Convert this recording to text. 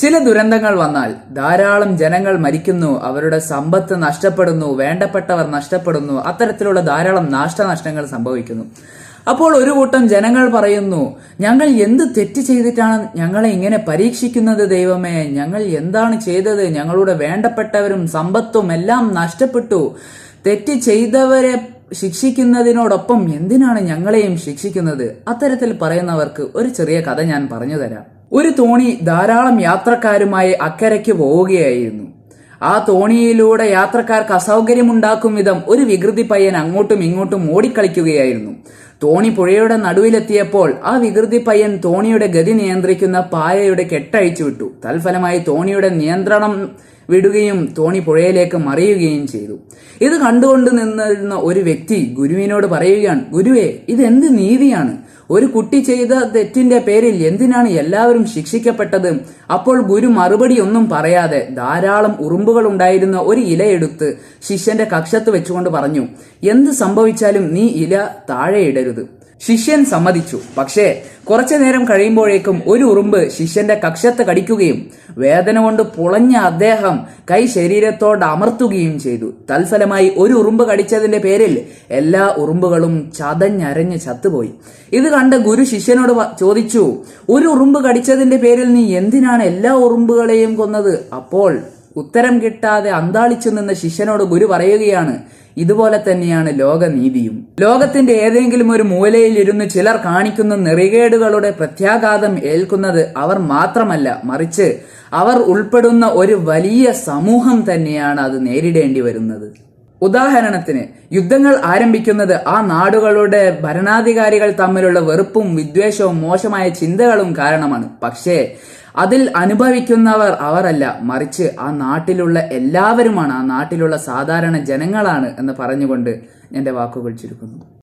ചില ദുരന്തങ്ങൾ വന്നാൽ ധാരാളം ജനങ്ങൾ മരിക്കുന്നു അവരുടെ സമ്പത്ത് നഷ്ടപ്പെടുന്നു വേണ്ടപ്പെട്ടവർ നഷ്ടപ്പെടുന്നു അത്തരത്തിലുള്ള ധാരാളം നാശനഷ്ടങ്ങൾ സംഭവിക്കുന്നു. അപ്പോൾ ഒരു കൂട്ടം ജനങ്ങൾ പറയുന്നു ഞങ്ങൾ എന്ത് തെറ്റ് ചെയ്തിട്ടാണ് ഞങ്ങളെ ഇങ്ങനെ പരീക്ഷിക്കുന്നത് ദൈവമേ? ഞങ്ങൾ എന്താണ് ചെയ്തത്? ഞങ്ങളുടെ വേണ്ടപ്പെട്ടവരും സമ്പത്തും എല്ലാം നഷ്ടപ്പെട്ടു. തെറ്റ് ചെയ്തവരെ ശിക്ഷിക്കുന്നതിനോടൊപ്പം എന്തിനാണ് ഞങ്ങളെയും ശിക്ഷിക്കുന്നത്? അത്തരത്തിൽ പറയുന്നവർക്ക് ഒരു ചെറിയ കഥ ഞാൻ പറഞ്ഞു തരാം. ഒരു തോണി ധാരാളം യാത്രക്കാരുമായി അക്കരയ്ക്ക് പോവുകയായിരുന്നു. ആ തോണിയിലൂടെ യാത്രക്കാർക്ക് അസൗകര്യമുണ്ടാക്കും വിധം ഒരു വികൃതി പയ്യൻ അങ്ങോട്ടും ഇങ്ങോട്ടും ഓടിക്കളിക്കുകയായിരുന്നു. തോണി പുഴയുടെ നടുവിലെത്തിയപ്പോൾ ആ വികൃതി പയ്യൻ തോണിയുടെ ഗതി നിയന്ത്രിക്കുന്ന പായയുടെ കെട്ടഴിച്ചു വിട്ടു. തൽഫലമായി തോണിയുടെ നിയന്ത്രണം വിടുകയും തോണി പുഴയിലേക്ക് മറിയുകയും ചെയ്തു. ഇത് കണ്ടുകൊണ്ട് നിന്നിരുന്ന ഒരു വ്യക്തി ഗുരുവിനോട് പറയുകയാണ് ഗുരുവേ ഇതെന്ത് നീതിയാണ്? ഒരു കുട്ടി ചെയ്ത തെറ്റിന്റെ പേരിൽ എന്തിനാണ് എല്ലാവരും ശിക്ഷിക്കപ്പെട്ടത്? അപ്പോൾ ഗുരു മറുപടി ഒന്നും പറയാതെ ധാരാളം ഉറുമ്പുകൾ ഉണ്ടായിരുന്ന ഒരു ഇല ഇലയെടുത്ത് ശിഷ്യന്റെ കക്ഷത്ത് വെച്ചുകൊണ്ട് പറഞ്ഞു എന്ത് സംഭവിച്ചാലും നീ ഇല താഴെ ഇടരുത്. ശിഷ്യൻ സമ്മതിച്ചു. പക്ഷേ കുറച്ചു നേരം കഴിയുമ്പോഴേക്കും ഒരു ഉറുമ്പ് ശിഷ്യന്റെ കക്ഷത്ത് കടിക്കുകയും വേദന കൊണ്ട് പുളഞ്ഞ അദ്ദേഹം കൈ ശരീരത്തോട് അമർത്തുകയും ചെയ്തു. തൽഫലമായി ഒരു ഉറുമ്പ് കടിച്ചതിന്റെ പേരിൽ എല്ലാ ഉറുമ്പുകളും ചതഞ്ഞരഞ്ഞ് ചത്തുപോയി. ഇത് കണ്ട് ഗുരു ശിഷ്യനോട് ചോദിച്ചു ഒരു ഉറുമ്പ് കടിച്ചതിന്റെ പേരിൽ നീ എന്തിനാണ് എല്ലാ ഉറുമ്പുകളെയും കൊന്നത്? അപ്പോൾ ഉത്തരം കിട്ടാതെ അന്താളിച്ചു നിന്ന ശിഷ്യനോട് ഗുരു പറയുകയാണ് ഇതുപോലെ തന്നെയാണ് ലോകനീതിയും. ലോകത്തിന്റെ ഏതെങ്കിലും ഒരു മൂലയിൽ ഇരുന്ന് ചിലർ കാണിക്കുന്ന നെറികേടുകളുടെ പ്രത്യാഘാതം ഏൽക്കുന്നത് അവർ മാത്രമല്ല മറിച്ച് അവർ ഉൾപ്പെടുന്ന ഒരു വലിയ സമൂഹം തന്നെയാണ് അത് നേരിടേണ്ടി വരുന്നത്. ഉദാഹരണത്തിന് യുദ്ധങ്ങൾ ആരംഭിക്കുന്നത് ആ നാടുകളുടെ ഭരണാധികാരികൾ തമ്മിലുള്ള വെറുപ്പും വിദ്വേഷവും മോശമായ ചിന്തകളും കാരണമാണ്. പക്ഷേ അതിൽ അനുഭവിക്കുന്നവർ അവരല്ല മറിച്ച് ആ നാട്ടിലുള്ള എല്ലാവരുമാണ് ആ നാട്ടിലുള്ള സാധാരണ ജനങ്ങളാണ് എന്ന് പറഞ്ഞുകൊണ്ട് എന്റെ വാക്കുകൾ ചുരുക്കുന്നു.